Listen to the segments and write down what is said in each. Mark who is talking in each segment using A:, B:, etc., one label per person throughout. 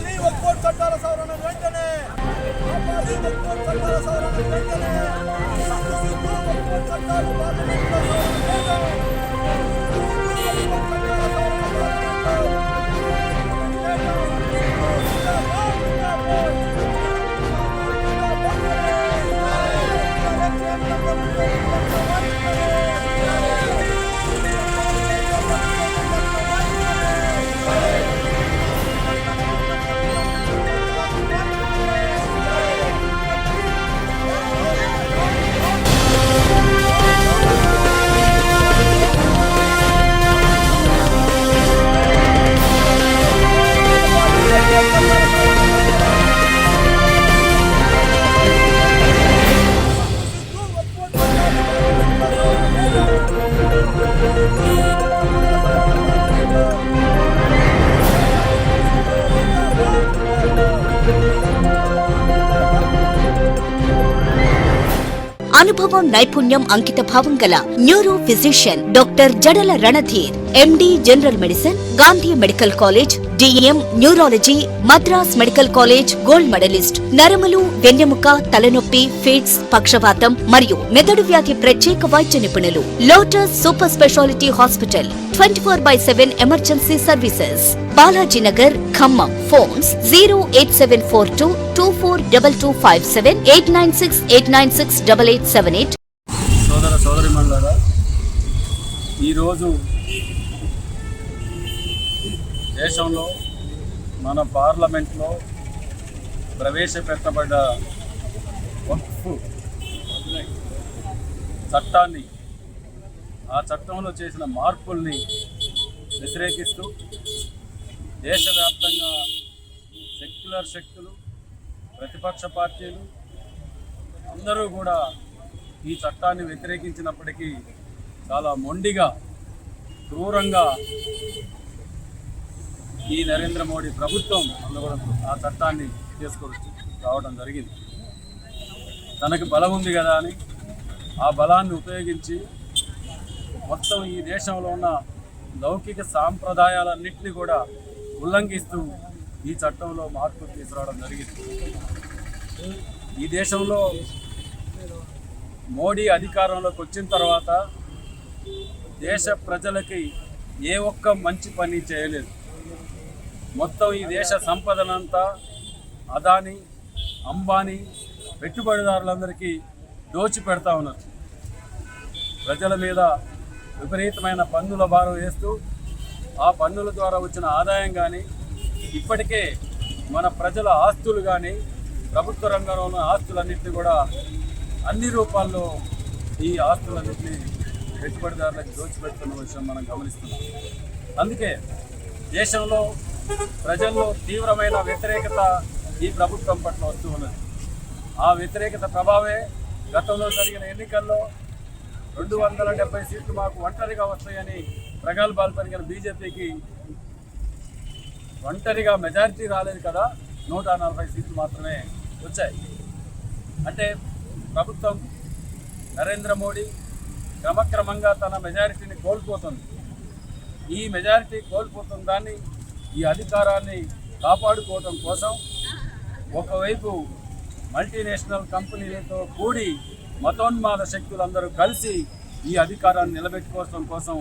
A: ఆపాలి ఒక్కోటి చట్టాల సవరణ వెంటనే ఆపాలి ఒక్కోటి చట్టాల సవరణ వెంటనే సిగ్గు సిగ్గు ఒక్కోటి చట్టాలు పార్లమెంట్లో సవరణ
B: అనుభవం నైపుణ్యం అంకిత భావం గల neuro physician doctor Jadala Ranadheer. MD general medicine Gandhi medical college DM neurology Madras medical college gold medalist నరములు వెన్నెముక తలనొప్పి ఫిట్స్ పక్షవాతం మరియు మెదడు వ్యాధి ప్రత్యేక వైద్య నిపుణులు lotus super speciality hospital twenty four by seven emergency services Balajinagar Khammam phones zero eight seven four two two four double two five seven eight nine six eight nine six double eight seven eight
C: సోదర ఈరోజు దేశంలో మన పార్లమెంట్లో ప్రవేశపెట్టబడ్డ వక్ఫ్ చట్టాన్ని ఆ చట్టంలో చేసిన మార్పుల్ని వ్యతిరేకిస్తూ దేశవ్యాప్తంగా సెక్యులర్ శక్తులు ప్రతిపక్ష పార్టీలు అందరూ కూడా ఈ చట్టాన్ని వ్యతిరేకించినప్పటికీ చాలా మొండిగా క్రూరంగా ఈ నరేంద్ర మోడీ ప్రభుత్వం అందులో ఆ చట్టాన్ని తీసుకొచ్చి రావడం జరిగింది. తనకు బలం ఉంది కదా అని ఆ బలాన్ని ఉపయోగించి మొత్తం ఈ దేశంలో ఉన్న లౌకిక సాంప్రదాయాలన్నింటినీ కూడా ఉల్లంఘిస్తూ ఈ చట్టంలో మార్పులు తీసుకురావడం జరిగింది. ఈ దేశంలో మోడీ అధికారంలోకి వచ్చిన తర్వాత దేశ ప్రజలకి ఏ ఒక్క మంచి పని చేయలేదు. మొత్తం ఈ దేశ సంపదనంతా అదాని అంబానీ పెట్టుబడిదారులందరికీ దోచి పెడతా ఉన్నారు. ప్రజల మీద విపరీతమైన పన్నుల భారం వేస్తూ ఆ పన్నుల ద్వారా వచ్చిన ఆదాయం కానీ ఇప్పటికే మన ప్రజల ఆస్తులు కానీ ప్రభుత్వ రంగంలో ఉన్న ఆస్తులన్నింటినీ కూడా అన్ని రూపాల్లో ఈ ఆస్తులన్నింటినీ పెట్టుబడిదారులకు దోచిపెడుతున్న విషయం మనం గమనిస్తున్నాం. అందుకే దేశంలో ప్రజల్లో తీవ్రమైన వ్యతిరేకత ఈ ప్రభుత్వం పట్ల వస్తూ ఉన్నది. ఆ వ్యతిరేకత ప్రభావే గతంలో జరిగిన ఎన్నికల్లో రెండు వందల డెబ్బై సీట్లు మాకు ఒంటరిగా వస్తాయని ప్రగల్భాలు పలికిన బీజేపీకి ఒంటరిగా మెజారిటీ రాలేదు కదా నూట నలభై సీట్లు మాత్రమే వచ్చాయి. అంటే ప్రభుత్వం నరేంద్ర మోడీ క్రమక్రమంగా తన మెజారిటీని కోల్పోతుంది. ఈ మెజారిటీ కోల్పోతున్న దాన్ని ఈ అధికారాన్ని కాపాడుకోవటం కోసం ఒకవైపు మల్టీనేషనల్ కంపెనీలతో కూడి మతోన్మాద శక్తులందరూ కలిసి ఈ అధికారాన్ని నిలబెట్టుకోవడం కోసం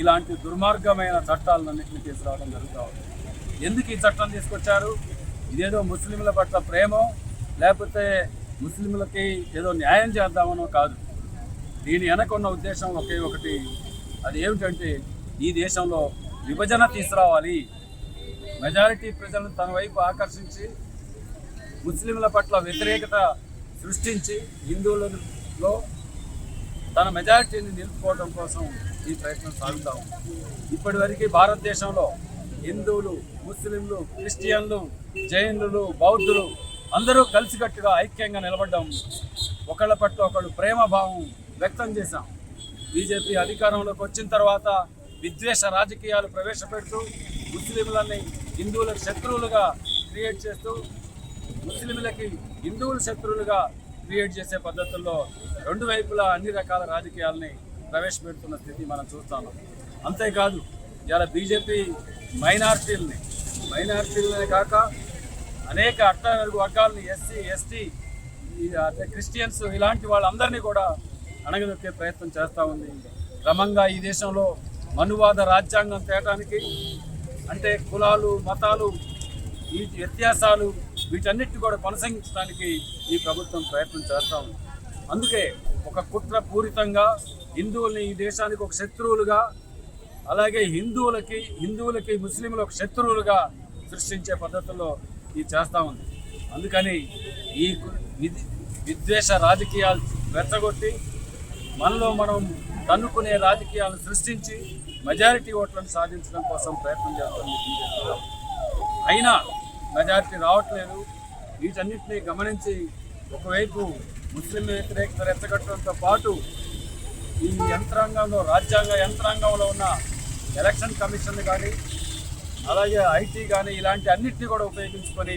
C: ఇలాంటి దుర్మార్గమైన చట్టాలన్నింటినీ తీసుకురావడం జరుగుతూ ఉంది. ఎందుకు ఈ చట్టం తీసుకొచ్చారు? ఇదేదో ముస్లింల పట్ల ప్రేమో లేకపోతే ముస్లింలకి ఏదో న్యాయం చేద్దామనో కాదు. దీని వెనకున్న ఉద్దేశం ఒకే ఒకటి. అది ఏమిటంటే ఈ దేశంలో విభజన తీసుకురావాలి. మెజారిటీ ప్రజలను తన వైపు ఆకర్షించి ముస్లింల పట్ల వ్యతిరేకత సృష్టించి హిందువులలో తన మెజారిటీని నిలుపుకోవడం కోసం ఈ ప్రయత్నం సాగుతా ఉంది. ఇప్పటివరకు భారతదేశంలో హిందువులు ముస్లింలు క్రిస్టియన్లు జైనులు బౌద్ధులు అందరూ కలిసికట్టుగా ఐక్యంగా నిలబడ్డం ఒకళ్ళ పట్ల ఒకళ్ళు ప్రేమ భావం వ్యక్తం చేశాం. బీజేపీ అధికారంలోకి వచ్చిన తర్వాత విద్వేష రాజకీయాలు ప్రవేశపెడుతూ ముస్లింలని హిందువులకు శత్రువులుగా క్రియేట్ చేస్తూ ముస్లింలకి హిందువులు శత్రువులుగా క్రియేట్ చేసే పద్ధతుల్లో రెండు వైపులా అన్ని రకాల రాజకీయాలని ప్రవేశపెడుతున్న స్థితి మనం చూస్తాము అంతేకాదు ఇలా బీజేపీ మైనార్టీలని మైనార్టీలనే కాక అనేక అట్టడుగు వర్గాలని ఎస్సీ ఎస్టీ అంటే క్రిస్టియన్స్ ఇలాంటి వాళ్ళందరినీ కూడా అణగదొక్కే ప్రయత్నం చేస్తూ ఉంది. క్రమంగా ఈ దేశంలో మనువాద రాజ్యాంగం తేటానికి అంటే కులాలు మతాలు ఈ వ్యత్యాసాలు వీటన్నిటిని కూడా కొనసాగించడానికి ఈ ప్రభుత్వం ప్రయత్నం చేస్తూ ఉంది. అందుకే ఒక కుట్ర పూరితంగా హిందువుల్ని ఈ దేశానికి ఒక శత్రువులుగా అలాగే హిందువులకి హిందువులకి ముస్లింలు ఒక శత్రువులుగా సృష్టించే పద్ధతుల్లో ఇది చేస్తూ ఉంది. అందుకని ఈ విద్- విద్వేష రాజకీయాలు రెచ్చగొట్టి మనలో మనం తన్నుకునే రాజకీయాలను సృష్టించి మెజారిటీ ఓట్లను సాధించడం కోసం ప్రయత్నం చేస్తుంది బీజేపీ. అయినా మెజారిటీ రావట్లేదు. వీటన్నిటిని గమనించి ఒకవైపు ముస్లిం వ్యతిరేకత రెచ్చగట్టడంతో పాటు ఈ యంత్రాంగంలో రాజ్యాంగ యంత్రాంగంలో ఉన్న ఎలక్షన్ కమిషన్ కానీ అలాగే ఐటీ కానీ ఇలాంటి అన్నింటినీ కూడా ఉపయోగించుకొని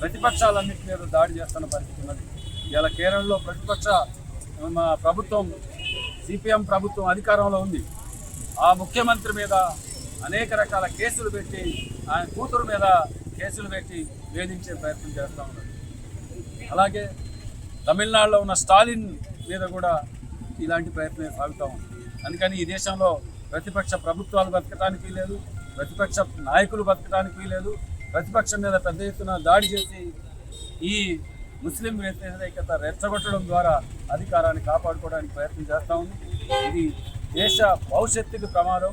C: ప్రతిపక్షాలన్నింటి మీద దాడి చేస్తున్న పరిస్థితి ఉన్నది. ఇలా కేరళలో ప్రతిపక్ష ప్రభుత్వం సిపిఎం ప్రభుత్వం అధికారంలో ఉంది. ఆ ముఖ్యమంత్రి మీద అనేక రకాల కేసులు పెట్టి ఆయన కూతురు మీద కేసులు పెట్టి వేధించే ప్రయత్నం చేస్తూ ఉన్నారు. అలాగే తమిళనాడులో ఉన్న స్టాలిన్ మీద కూడా ఇలాంటి ప్రయత్నం సాగుతూ ఉంది. అందుకని ఈ దేశంలో ప్రతిపక్ష ప్రభుత్వాలు బతకడానికి లేదు ప్రతిపక్ష నాయకులు బతకడానికి లేదు ప్రతిపక్షం మీద పెద్ద ఎత్తున దాడి చేసి ఈ ముస్లిం వ్యతిరేకత రెచ్చగొట్టడం ద్వారా అధికారాన్ని కాపాడుకోవడానికి ప్రయత్నం చేస్తూ ఉంది. ఇది దేశ భవిష్యత్తుకి ప్రమాదం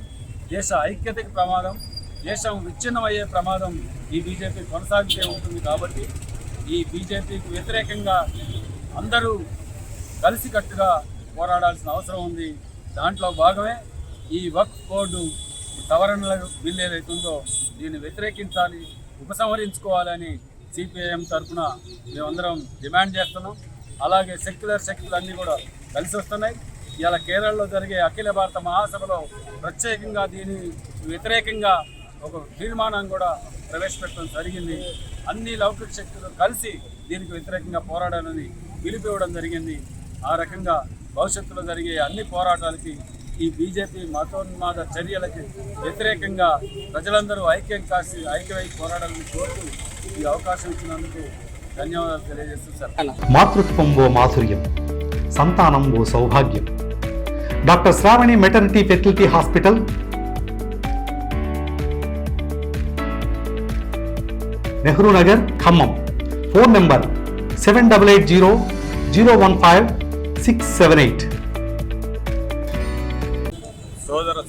C: దేశ ఐక్యతకి ప్రమాదం దేశం విచ్ఛిన్నమయ్యే ప్రమాదం ఈ బీజేపీ కొనసాగితే ఉంటుంది కాబట్టి ఈ బీజేపీకి వ్యతిరేకంగా అందరూ కలిసికట్టుగా పోరాడాల్సిన అవసరం ఉంది. దాంట్లో భాగమే ఈ వక్ఫ్ బోర్డు సవరణల బిల్లు ఏదైతుందో దీన్ని వ్యతిరేకించాలి ఉపసంహరించుకోవాలని సిపిఐఎం తరఫున మేమందరం డిమాండ్ చేస్తున్నాం. అలాగే సెక్యులర్ శక్తులు అన్నీ కూడా కలిసి వస్తున్నాయి. ఇవాళ కేరళలో జరిగే అఖిల భారత మహాసభలో ప్రత్యేకంగా దీని వ్యతిరేకంగా ఒక తీర్మానం కూడా ప్రవేశపెట్టడం జరిగింది. అన్ని లౌకిక శక్తులు కలిసి దీనికి వ్యతిరేకంగా పోరాడాలని పిలిపివ్వడం జరిగింది. ఆ రకంగా భవిష్యత్తులో జరిగే అన్ని పోరాటాలకి ఈ బీజేపీ మతోన్మాద చర్యలకి వ్యతిరేకంగా ప్రజలందరూ ఐక్యం కాసి ఐక్యమై పోరాడాలని కోరుతూ ఈ అవకాశం ఇచ్చినందుకు ధన్యవాదాలు తెలియజేస్తూ
D: మాతృత్వం ఓ మాధుర్యం సంతానం ఓ సౌభాగ్యం. Doctor Sravani maternity facility hospital. Nehru Nagar Khammam. Phone number seven double eight zero zero one five six seven eight.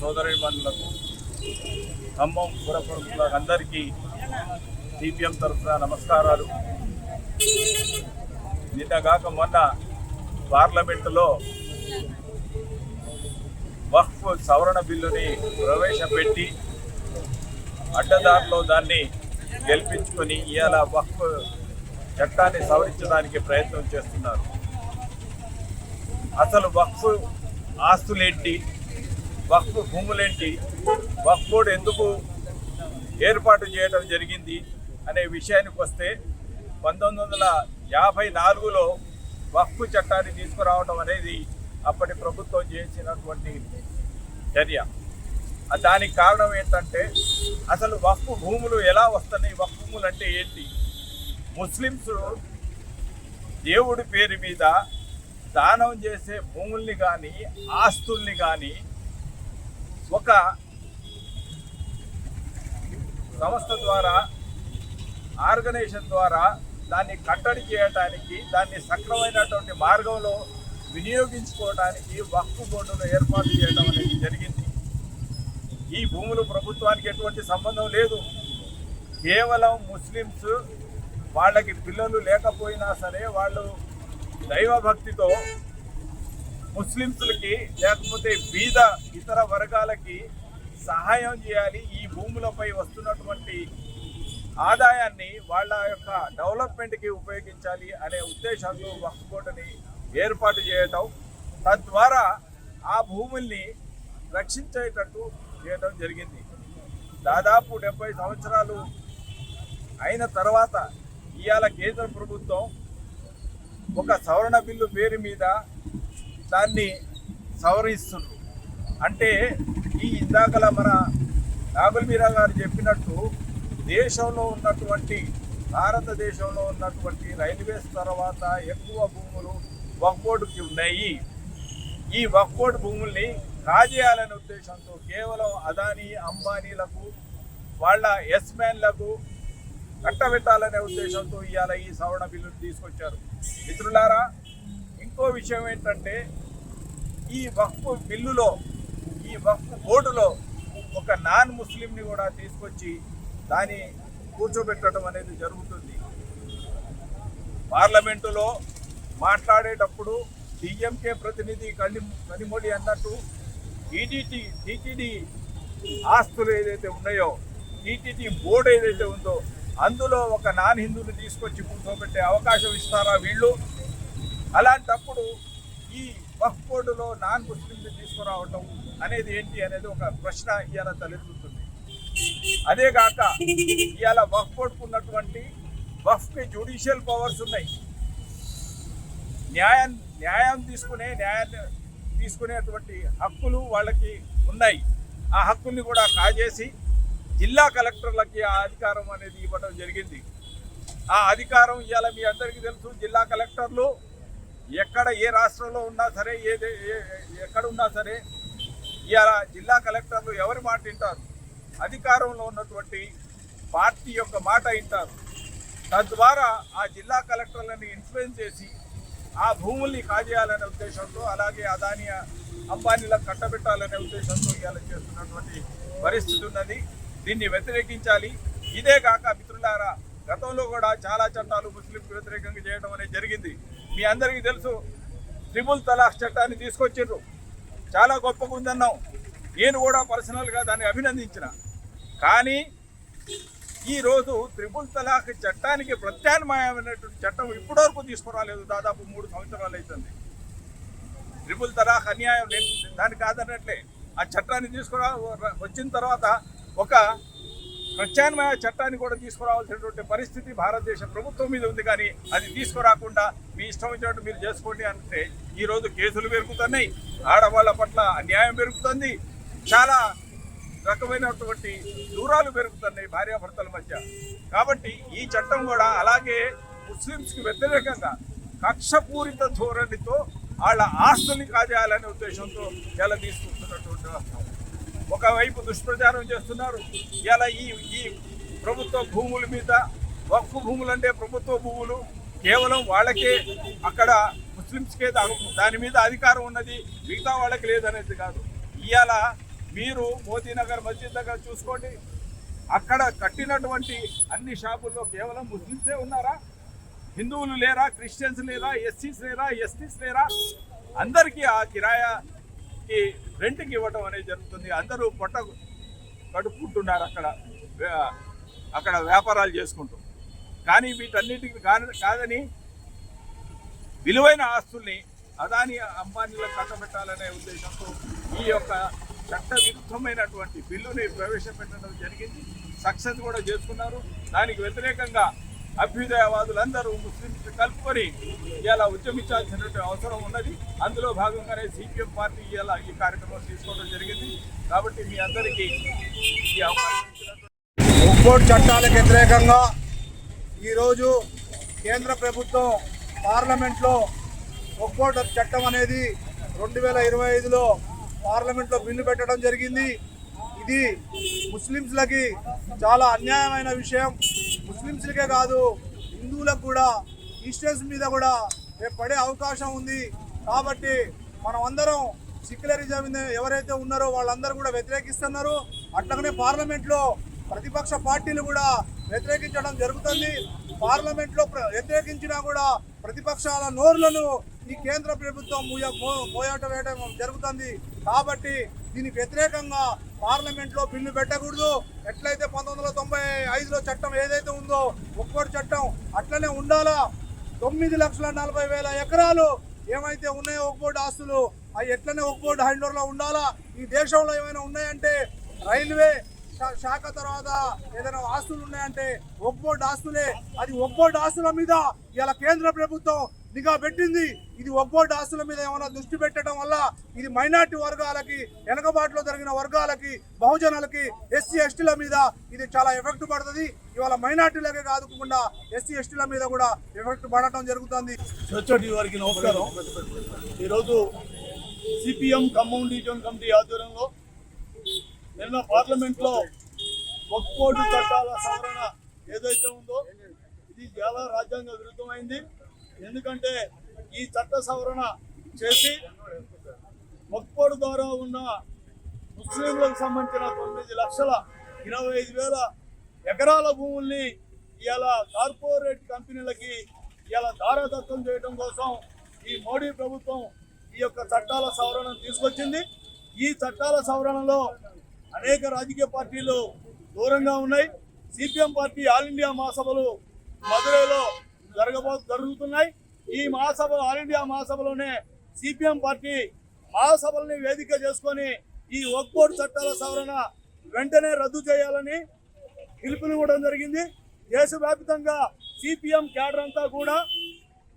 E: సోదరీమణులకు Khammam పురప్రముఖులకు అందరికీ సిపిఎం తరఫున నమస్కారాలు. నిన్నగాక మొన్న పార్లమెంటులో వక్ఫ్ సవరణ బిల్లుని ప్రవేశపెట్టి అడ్డదారిలో దాన్ని గెలిపించుకొని ఇవాళ వక్ఫ్ చట్టాన్ని సవరించడానికి ప్రయత్నం చేస్తున్నారు. అసలు వక్ఫ్ ఆస్తులేంటి? వక్ఫ్ భూములేంటి? వక్ఫ్ బోర్డు ఎందుకు ఏర్పాటు చేయడం జరిగింది అనే విషయానికి వస్తే పంతొమ్మిది వందల యాభై నాలుగులో వక్ఫ్ చట్టాన్ని తీసుకురావడం అనేది అప్పటి ప్రభుత్వం చేసినటువంటి చర్య. దానికి కారణం ఏంటంటే అసలు వక్ఫ్ భూములు ఎలా వస్తున్నాయి? వక్ఫ్ భూములు అంటే ఏంటి? ముస్లిమ్స్ దేవుడి పేరు మీద దానం చేసే భూముల్ని కానీ ఆస్తుల్ని కానీ ఒక సంస్థ ద్వారా ఆర్గనైజేషన్ ద్వారా దాన్ని కట్టడి చేయడానికి దాన్ని సక్రమైనటువంటి మార్గంలో వినియోగించుకోవడానికి వక్ఫ్ బోర్డును ఏర్పాటు చేయడం అనేది జరిగింది. ఈ భూములు ప్రభుత్వానికి ఎటువంటి సంబంధం లేదు. కేవలం ముస్లిమ్స్ వాళ్ళకి పిల్లలు లేకపోయినా సరే వాళ్ళు దైవభక్తితో ముస్లింస్లకి లేకపోతే బీద ఇతర వర్గాలకి సహాయం చేయాలి. ఈ భూములపై వస్తున్నటువంటి ఆదాయాన్ని వాళ్ళ యొక్క డెవలప్మెంట్కి ఉపయోగించాలి అనే ఉద్దేశంతో వక్ఫ్ బోర్డుని ఏర్పాటు చేయటం తద్వారా ఆ భూముల్ని రక్షించేటట్టు చేయడం జరిగింది. దాదాపు డెబ్బై సంవత్సరాలు అయిన తర్వాత ఇవాళ కేంద్ర ప్రభుత్వం ఒక సవరణ బిల్లు పేరు మీద దాన్ని సవరిస్తున్నారు అంటే ఈ ఇందాకల మన రాగుల్ మీరా గారు చెప్పినట్టు దేశంలో ఉన్నటువంటి భారతదేశంలో ఉన్నటువంటి రైల్వేస్ తర్వాత ఎక్కువ భూములు వక్బోర్డుకి ఉన్నాయి. ఈ వక్బోర్డు భూముల్ని రాజేయాలనే ఉద్దేశంతో కేవలం అదానీ అంబానీలకు వాళ్ళ ఎస్మెన్లకు కట్టబెట్టాలనే ఉద్దేశంతో ఇవాళ ఈ సవరణ బిల్లును తీసుకొచ్చారు. మిత్రులారా ఇంకో విషయం ఏంటంటే ఈ వక్ఫ్ బిల్లులో ఈ వక్ఫ్ బోర్డులో ఒక నాన్ ముస్లింని కూడా తీసుకొచ్చి దాన్ని కూర్చోబెట్టడం అనేది జరుగుతుంది. పార్లమెంటులో మాట్లాడేటప్పుడు డిఎంకే ప్రతినిధి కళ్ళి కనిమొడి అన్నట్టు టీటీటీ టీటీడీ ఆస్తులు ఏదైతే ఉన్నాయో టీటీడీ బోర్డు ఏదైతే ఉందో అందులో ఒక నాన్ హిందువుని తీసుకొచ్చి కూర్చోబెట్టే అవకాశం ఇస్తారా వీళ్ళు? అలాంటప్పుడు ఈ వక్ఫ్ బోర్డులో నాన్ ముస్లింలు తీసుకురావటం అనేది ఏంటి అనేది ఒక ప్రశ్న ఇవాళ తలెత్తుతుంది. అదే కాక ఇవాళ వక్ఫ్ బోర్డుకు ఉన్నటువంటి వక్ఫ్కి జ్యుడిషియల్ పవర్స్ ఉన్నాయి. న్యాయం న్యాయం తీసుకునే న్యాయాన్ని తీసుకునేటువంటి హక్కులు వాళ్ళకి ఉన్నాయి. ఆ హక్కుల్ని కూడా కాజేసి జిల్లా కలెక్టర్లకి ఆ అధికారం అనేది ఇవ్వడం జరిగింది. ఆ అధికారం ఇవాళ మీ అందరికీ తెలుసు జిల్లా కలెక్టర్లు ఎక్కడ ఏ రాష్ట్రంలో ఉన్నా సరే ఏదే ఏ- ఎక్కడ ఉన్నా సరే ఇవాళ జిల్లా కలెక్టర్లు ఎవరి మాట వింటారు? అధికారంలో ఉన్నటువంటి పార్టీ యొక్క మాట వింటారు. తద్వారా ఆ జిల్లా కలెక్టర్లని ఇన్ఫ్లుయెన్స్ చేసి ఆ భూముల్ని కాజేయాలనే ఉద్దేశంతో అలాగే అదాని అంబానీలకు కట్టబెట్టాలనే ఉద్దేశంతో ఇవాళ చేస్తున్నటువంటి పరిస్థితి ఉన్నది. దీన్ని వ్యతిరేకించాలి. ఇదే కాక మిత్రులారా గతంలో కూడా చాలా చట్టాలు ముస్లింకు వ్యతిరేకంగా చేయడం అనేది జరిగింది. మీ అందరికీ తెలుసు త్రిబుల్ తలాక్ చట్టాన్ని తీసుకొచ్చిండ్రు. చాలా గొప్పగా ఉందన్నాం నేను కూడా పర్సనల్గా దాన్ని అభినందించిన. కానీ ఈరోజు త్రిపుల్ తలాక్ చట్టానికి ప్రత్యామ్నాయమైనటువంటి చట్టం ఇప్పటివరకు తీసుకురాలేదు. దాదాపు మూడు సంవత్సరాలు అవుతుంది. త్రిపుల్ తలాక్ అన్యాయం లేదు దాన్ని కాదన్నట్లే ఆ చట్టాన్ని తీసుకురా వచ్చిన తర్వాత ఒక ప్రత్యామ్నాయ చట్టాన్ని కూడా తీసుకురావాల్సినటువంటి పరిస్థితి భారతదేశ ప్రభుత్వం మీద ఉంది కానీ అది తీసుకురాకుండా మీ ఇష్టం వచ్చినట్టు మీరు చేసుకోండి అంటే ఈరోజు కేసులు పెరుగుతున్నాయి ఆడవాళ్ళ పట్ల అన్యాయం పెరుగుతుంది చాలా రకమైనటువంటి దూరాలు పెరుగుతున్నాయి భార్యాభర్తల మధ్య. కాబట్టి ఈ చట్టం కూడా అలాగే ముస్లిమ్స్కి వ్యతిరేకంగా కక్షపూరిత ధోరణితో వాళ్ళ ఆస్తుల్ని కాజేయాలనే ఉద్దేశంతో ఎలా తీసుకుంటున్నటువంటి వస్తాం ఒకవైపు దుష్ప్రచారం చేస్తున్నారు. ఇలా ఈ ఈ ప్రభుత్వ భూముల మీద వక్ఫ్ భూములు అంటే ప్రభుత్వ భూములు కేవలం వాళ్ళకే అక్కడ ముస్లిమ్స్కే దాని మీద అధికారం ఉన్నది మిగతా వాళ్ళకి లేదనేది కాదు. ఇవాళ మీరు మోదీనగర్ మస్జిద్ దగ్గర చూసుకోండి. అక్కడ కట్టినటువంటి అన్ని షాపుల్లో కేవలం ముస్లిమ్సే ఉన్నారా? హిందువులు లేరా? క్రిస్టియన్స్ లేరా? ఎస్సీస్ లేరా? ఎస్టీస్ లేరా? అందరికీ ఆ కిరాయా కిరాయాకి రెంట్కి ఇవ్వడం అనేది జరుగుతుంది. అందరూ పొట్ట కడుక్కుంటున్నారు అక్కడ. అక్కడ వ్యాపారాలు చేసుకుంటూ. కానీ వీటన్నిటికి కాని- కాదని విలువైన ఆస్తుల్ని అదాని అంబానీలకు కట్టబెట్టాలనే ఉద్దేశంతో ఈ యొక్క చట్ట విరుద్ధమైనటువంటి బిల్లుని ప్రవేశపెట్టడం జరిగింది. సక్సెస్ కూడా చేసుకున్నారు. దానికి వ్యతిరేకంగా అభ్యుదయవాదులందరూ ముస్లింలు కలుపుకొని ఇలా ఉద్యమించాల్సినటువంటి అవసరం ఉన్నది. అందులో భాగంగానే సిపిఎం పార్టీ ఇలా ఈ కార్యక్రమం తీసుకోవడం జరిగింది. కాబట్టి మీ అందరికీ ఈ అవకాశం
F: చట్టాలకు వ్యతిరేకంగా ఈరోజు కేంద్ర ప్రభుత్వం పార్లమెంట్లో ఒక్కోటి చట్టం అనేది రెండు వేల ఇరవై ఐదులో పార్లమెంట్లో బిల్లు పెట్టడం జరిగింది. ఇది ముస్లిమ్స్లకి చాలా అన్యాయమైన విషయం. ముస్లిమ్స్లకే కాదు హిందువులకు కూడా క్రిస్టియన్స్ మీద కూడా రేపు పడే అవకాశం ఉంది. కాబట్టి మనం అందరం సెక్యులరిజం ఎవరైతే ఉన్నారో వాళ్ళందరూ కూడా వ్యతిరేకిస్తున్నారు. అట్లాగనే పార్లమెంట్లో ప్రతిపక్ష పార్టీలు కూడా వ్యతిరేకించడం జరుగుతుంది. పార్లమెంట్లో ప్ర- వ్యతిరేకించినా కూడా ప్రతిపక్షాల నోరులను ఈ కేంద్ర ప్రభుత్వం పోయాట మో- వేయడం జరుగుతుంది. కాబట్టి దీనికి వ్యతిరేకంగా పార్లమెంట్లో బిల్లు పెట్టకూడదు. ఎట్లయితే పంతొమ్మిది వందల తొంభై ఐదులో చట్టం ఏదైతే ఉందో ఒక్కోటి చట్టం అట్లనే ఉండాలా? తొమ్మిది లక్షల నలభై వేల ఎకరాలు ఏమైతే ఉన్నాయో ఒక్కోటి ఆస్తులు అవి ఎట్లనే ఒక్కోటి బోర్డు హ్యాండ్ ఉండాలా? ఈ దేశంలో ఏమైనా ఉన్నాయంటే రైల్వే శాఖ తర్వాత ఏదైనా ఆస్తులు ఉన్నాయంటే ఒక్కోటి ఆస్తులే. అది ఒక్కోటి ఆస్తుల మీద ఇలా కేంద్ర ప్రభుత్వం నిఘా పెట్టింది. ఇది ఒక్కోటి ఆస్తుల మీద ఏమైనా దృష్టి పెట్టడం వల్ల ఇది మైనార్టీ వర్గాలకి వెనకబాటులో జరిగిన వర్గాలకి బహుజనులకి ఎస్సీ ఎస్టీల మీద ఇది చాలా ఎఫెక్ట్ పడుతుంది. ఇవాళ మైనార్టీలకే కాదుకుండా ఎస్సీ ఎస్టీల మీద కూడా ఎఫెక్ట్ పడటం జరుగుతుంది.
A: వారికి నమస్కారం. ఈరోజు సిపిఎం ఖమ్మం డివిజన్ కమిటీ ఆధ్వర్యంలో నిన్న పార్లమెంట్లో ఒక్కోటి చట్టాల సవరణ ఏదైతే ఉందో ఇది చాలా రాజ్యాంగ విరుద్ధమైంది. ఎందుకంటే ఈ చట్ట సవరణ చేసి మొక్కోడు ద్వారా ఉన్న ముస్లింలకు సంబంధించిన తొమ్మిది లక్షల ఇరవై ఐదు వేల ఎకరాల భూముల్ని ఇలా కార్పొరేట్ కంపెనీలకి ఇలా దారదత్తం చేయడం కోసం ఈ మోడీ ప్రభుత్వం ఈ యొక్క చట్టాల సవరణను తీసుకొచ్చింది. ఈ చట్టాల సవరణలో అనేక రాజకీయ పార్టీలు దూరంగా ఉన్నాయి. సిపిఎం పార్టీ ఆల్ ఇండియా మహాసభలు మదురైలో జరగబో జరుగుతున్నాయి. ఈ మహాసభ ఆల్ ఇండియా మహాసభలోనే సిపిఎం పార్టీ మహాసభల్ని వేదిక చేసుకొని ఈ ఒక్కోటి చట్టాల సవరణ వెంటనే రద్దు చేయాలని పిలుపునివ్వడం జరిగింది. దేశవ్యాప్తంగా సిపిఎం క్యాడర్ అంతా కూడా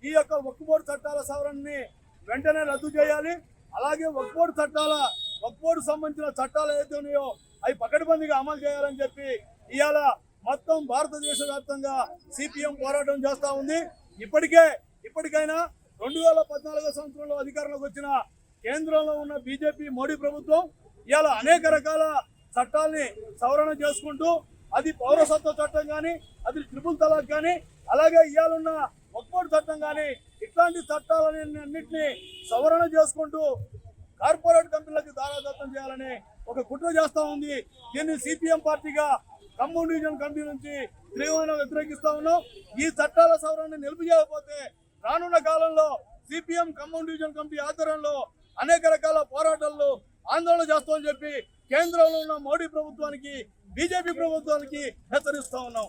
A: ఈ యొక్క ఒక్కబోర్డు చట్టాల సవరణని వెంటనే రద్దు చేయాలి. అలాగే ఒక్కబోర్డు చట్టాల ఒక్కబోర్డు సంబంధించిన చట్టాలు ఏదైతే ఉన్నాయో అవి పకడ్బందీగా అమలు చేయాలని చెప్పి ఇవాళ మొత్తం భారతదేశ వ్యాప్తంగా సిపిఎం పోరాటం చేస్తూ ఉంది. ఇప్పటికే ఇప్పటికైనా రెండు వేల పద్నాలుగో సంవత్సరంలో అధికారంలోకి వచ్చిన కేంద్రంలో ఉన్న బీజేపీ మోడీ ప్రభుత్వం ఇలా అనేక రకాల చట్టాల్ని సవరణ చేసుకుంటూ అది పౌరసత్వ చట్టం కానీ అది ట్రిపుల్ తలాక్ కానీ అలాగే ఇవాళున్న ఒక్కోటి చట్టం కానీ ఇట్లాంటి చట్టాలని అన్నింటినీ సవరణ చేసుకుంటూ కార్పొరేట్ కంపెనీలకు దారాదత్తం చేయాలని ఒక కుట్ర చేస్తూ ఉంది. దీన్ని సిపిఎం పార్టీగా ఖమ్మం డివిజన్ కమిటీ నుంచి తీవ్రంగా వ్యతిరేకిస్తా ఉన్నాం. ఈ చట్టాల సవరణ నిలిపిజేయకపోతే రానున్న కాలంలో సిపిఎం ఖమ్మం డివిజన్ కమిటీ ఆధ్వర్యంలో అనేక రకాల పోరాటాలు ఆందోళన చేస్తామని చెప్పి కేంద్రంలో ఉన్న మోడీ ప్రభుత్వానికి బీజేపీ ప్రభుత్వానికి హెచ్చరిస్తా ఉన్నాం.